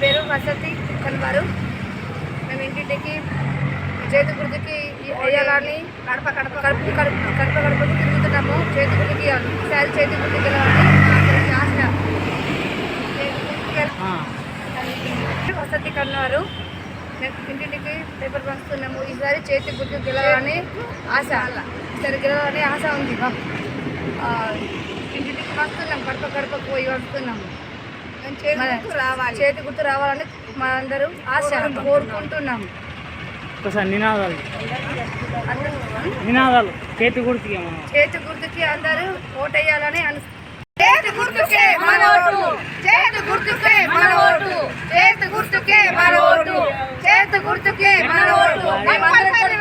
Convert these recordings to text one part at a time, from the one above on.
పేరు వసతి కన్వారు మేము ఇంటింటికి చేతి గుర్తుకి వేయాలని కడప కడప కడుపు కడుపు కడప కడుపుకి తిరుగుతున్నాము. చేతి గుర్తుకి ఈసారి చేతి గుర్తుకి వెళ్ళాలని ఆశ. వసతి కన్వారు మేము ఇంటింటికి పేపర్ పంచుతున్నాము ఈసారి చేతి గుర్తుకి గెలవాలని ఆశ. ఈసారి గెలవాలని ఆశ ఉంది. ఇంటింటికి వస్తున్నాం. కడప కడపకు పోయి వస్తున్నాము చేతి గుర్తు రావాలని మా అందరూ ఆశ కోరుకుంటున్నాము ఒకసారి నినాదాలు. నినాదాలు. చేతి గుర్తుకి చేతి గుర్తుకి అందరూ ఓటేయాలని అను చేతి గుర్తుకే మన ఓటు. చేతి గుర్తుకే మన ఓటు. చేతి గుర్తుకే మన ఓటు. చేతి గుర్తుకే మన ఓటు.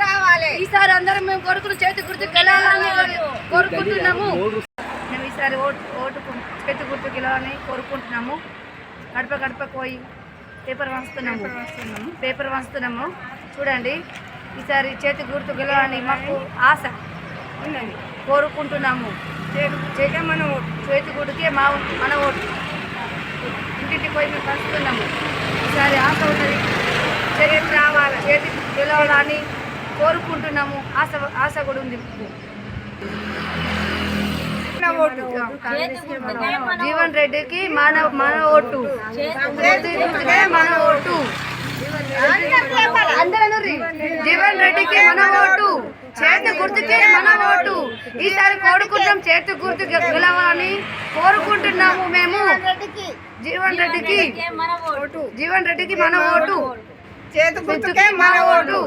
రావాలి. ఈసారి అందరం మేము కొడుకులు చేతి గుర్తుకు వెళ్ళాలని కోరుకుంటున్నాము. ఓటు ఓటుకు చేతి గుర్తుకు వెళ్ళాలని కోరుకుంటున్నాము. గడప గడప పోయి పేపర్ వంచుతున్నాము. పేపర్ వంచుతున్నాము. చూడండి. ఈసారి చేతి గుర్తు గెలవాలని మాకు ఆశ ఉన్నది కోరుకుంటున్నాము. చేతి మన ఓటు. చేతి గుర్తుకే మా మన ఓటు. ఇంటింటికి పోయి మేము పంచుతున్నాము. ఈసారి ఆశ ఉన్నది. చేతి రావాలి. చేతి గెలవాలని కోరుకుంటున్నాము. ఆశ ఆశ కూడా ఉంది. జీవన్ రెడ్డికి మన మన ఓటు మన ఓటు జీవన్ రెడ్డికి మన ఓటు చేతి గుర్తుకే మన ఓటు ఈసారి కోరుకుంటాం చేతి గుర్తు గెలవాలని కోరుకుంటున్నాము మేము జీవన్ రెడ్డికి జీవన్ రెడ్డికి మన ఓటు చేతి గుర్తుకే మన ఓటు